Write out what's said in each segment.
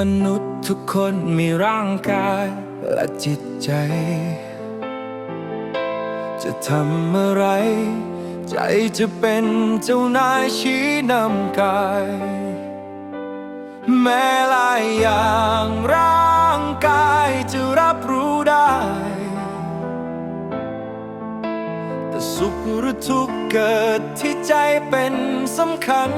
มนุษย์ทุกคนมีร่างกายและจิตใจ จะทำอะไร ใจจะเป็นเจ้านายชี้นำกาย แม้หลายอย่างร่างกายจะรับรู้ได้ แต่สุขหรือทุกข์เกิดที่ใจเป็นสำคัญ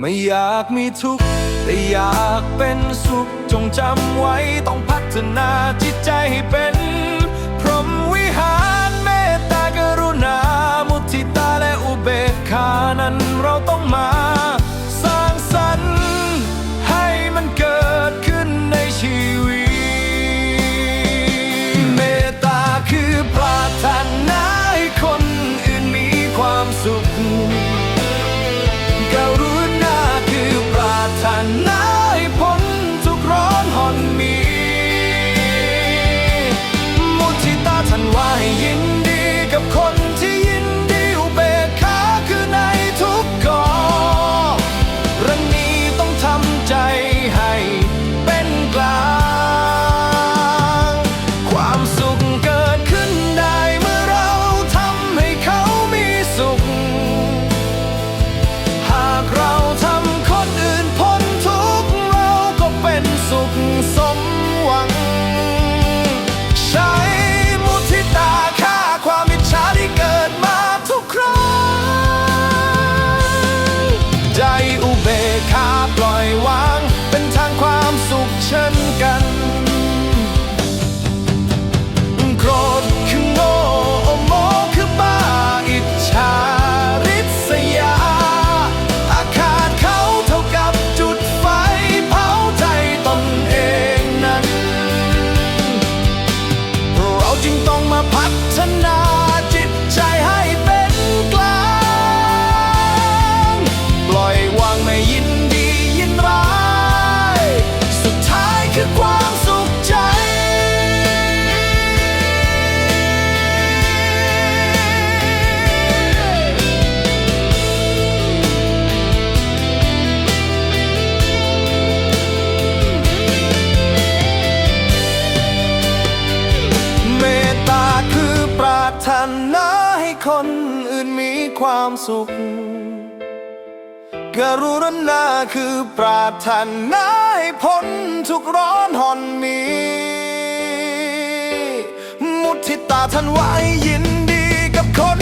ไม่อยากมีทุกข์แต่อยากเป็นสุข จงจำไว้ต้องพัฒนาจิตใจให้เป็น พรหมวิหารเมตตากรุณา มุทิตาและอุเบกขานั้นเราต้องมา รารถนาให้คนอื่นมีความสุข กรุณาคือปรารถนาให้พ้นทุกร้อนห่อนมี มุทิตาท่านไว้ยินดีกับคน